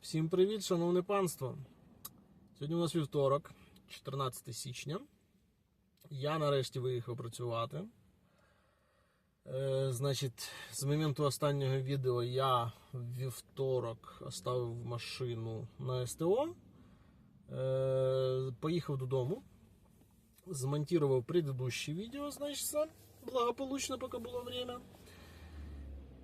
Всім привіт, шановне панство. Сьогодні у нас вівторок, 14 січня. Я нарешті виїхав працювати. Е, значить, з моменту останнього відео я в вівторок оставив машину на СТО. Е, поїхав додому. Змонтував предыдущее відео, значить, благополучно, поки було время.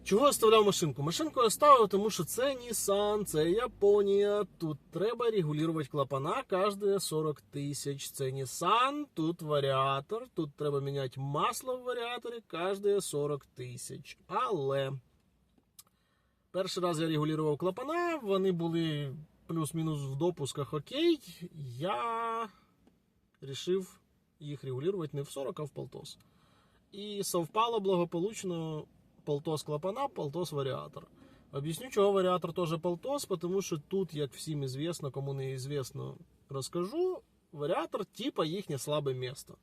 Чого оставляв машинку? Машинку оставив, тому що це Nissan, це Японія. Тут треба регулювати клапана кожні 40 тисяч. Це Nissan, тут варіатор, тут треба міняти масло в варіаторі кожні 40 тисяч. Але перший раз я регулював клапана, вони були плюс-мінус в допусках окей. Я вирішив їх регулювати не в 40, а в полтос. І совпало благополучно полтос клапана, полтос варіатор. Об'ясню, чого варіатор теж полтос, тому що тут, як всім известно, кому не известно, розкажу, варіатор типа їхнє слабе місто.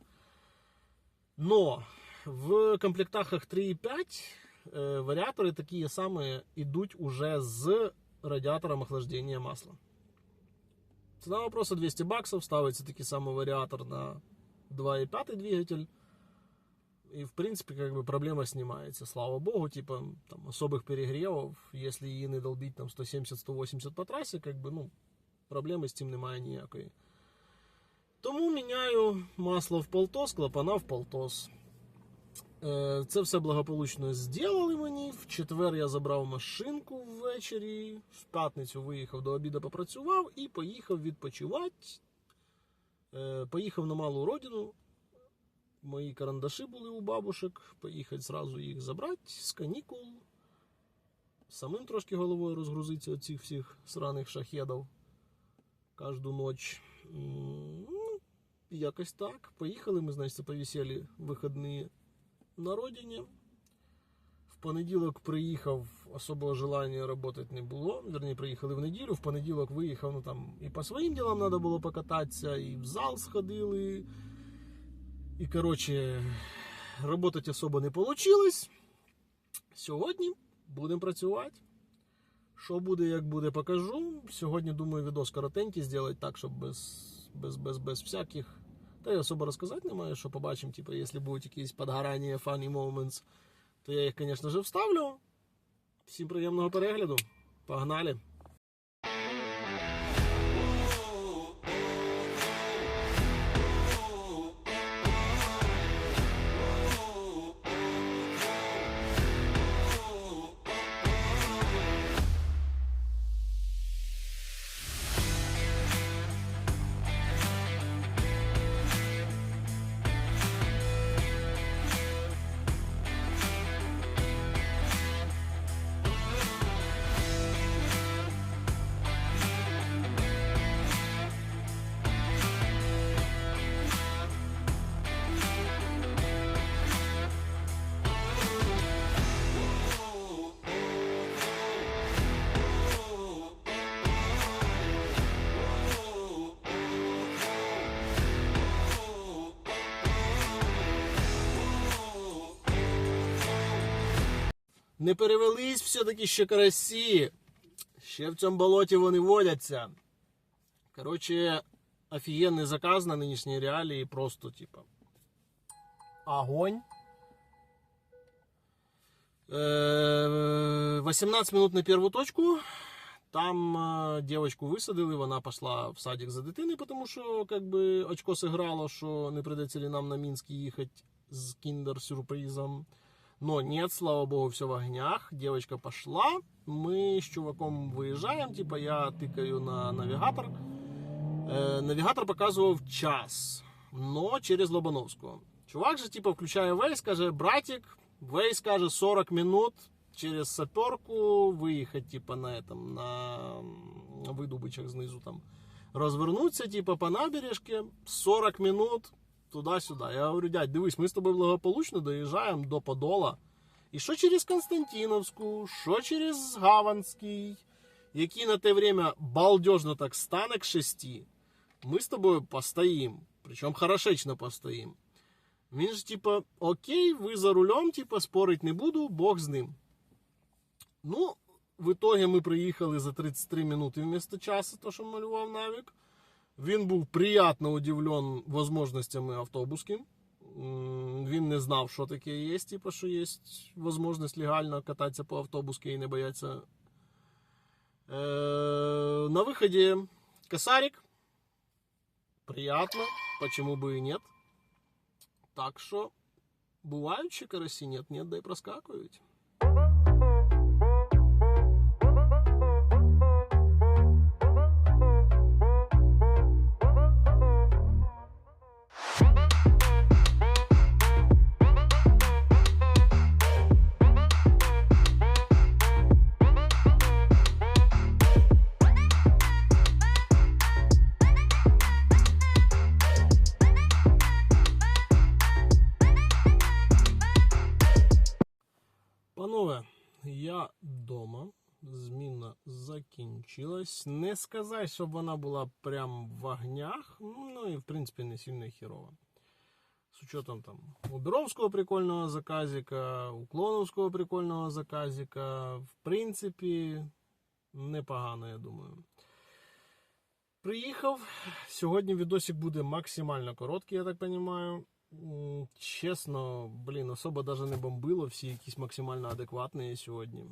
Но в комплектахах 3 і 5 е, варіатори такі самі йдуть уже з радіатором охлаждення масла. Ціна вопроса 200 баксов, ставиться такий самий варіатор на 2,5 двигатель. И, в принципе, как бы проблема снимается, слава богу, типа, там, особых перегревов, если її не долбить там 170-180 по трасі, как бы, ну, проблеми з цим немає ніякої. Тому міняю масло в полтос, клапана в полтос. Е, Це все благополучно зробили мені. В четвер я забрав машинку ввечері, в п'ятницю виїхав до обіду, попрацював і поїхав відпочивати. Е, Поїхав на малу родину, Мої карандаші були у бабушек. Поїхати зразу їх забрати з канікул. Самим трошки головою розгрузитися від всіх сраних шахедів кожну ніч. Ну, якось так. Поїхали ми, значить, повісели вихідні на родині. В понеділок приїхав, особого желання працювати не було. Верні, приїхали в неділю. В понеділок виїхав, ну там і по своїм ділам треба було покататися, і в зал сходили. І, коротше, работать особо не получилось. Сьогодні будемо працювати. Що буде, як буде, покажу. Сьогодні, думаю, відос коротенький зробити так, щоб без, без, без, без всяких. Та й особо розказати немає, що побачимо. Типу, якщо будуть якісь підгорання, funny moments, то я їх, звісно ж, вставлю. Всім приємного перегляду. Погнали! Не перевелись все-таки ще карасі. Ще в цьому болоті вони водяться. Коротше, офігенний заказ на нинішній реалії. Просто, типа. Огонь. Е, 18 минут на перву точку. Там е, девочку висадили, вона пішла в садик за дитиною, тому що как би, очко сыграло, що не прийдеться ли нам на Мінськ їхати з кіндер-сюрпризом. Но нет, слава богу, все в огнях. Девочка пошла. Мы с чуваком выезжаем. Типа я тыкаю на навигатор. Э, навигатор показывал час, но через Лобановскую. Чувак же типа включає Вейс, каже, братик, Вейс каже 40 минут через саперку виїхати, типа на этом, на видобичах знизу там. Розвернуться, типа по набережке 40 минут туди-сюди. Я говорю, дядь, дивись, ми з тобою благополучно доїжджаємо до Подола. І що через Константиновську, що через Гаванський, який на те время балдежно так стане к шести, ми з тобою постоїм. Причому хорошечно постоїм. Він ж, типа, окей, ви за рулем, типа, спорить не буду, Бог з ним. Ну, В итоге ми приїхали за 33 минути вместо часу, то що малював Навік. Він був приємно удивлен возможностями автобуски. Він не знав, що таке є, типу, що є можливість легально кататися по автобусці і не боятися. Е, на виході косарик. Приятно, почему бы и нет. Так що, бувають ще карасі, нет, нет, да й проскакують. Вдома. Зміна закінчилась. Не сказати, щоб вона була прям в огнях. Ну і в принципі не сильно херова. З учетом там Уберовського прикольного заказика, Уклоновського прикольного заказика. В принципі, непогано, я думаю. Приїхав. Сьогодні відосик буде максимально короткий, я так розумію. Чесно, блін, особо даже не бомбило, всі якісь максимально адекватні сьогодні.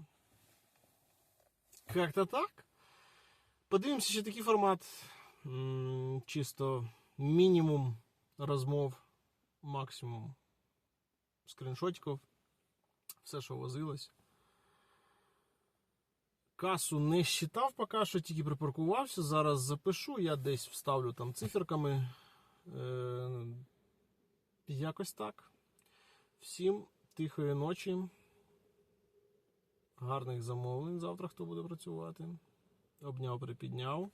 Как-то так. Подивимося, ще такий формат. Чисто мінімум розмов, максимум скріншотиків. Все, що возилось. Касу не считав поки що, тільки припаркувався. Зараз запишу, я десь вставлю там циферками. Е, Якось так. Всім тихої ночі. Гарних замовлень завтра, хто буде працювати. Обняв, припідняв.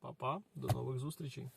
Па-па, до нових зустрічей.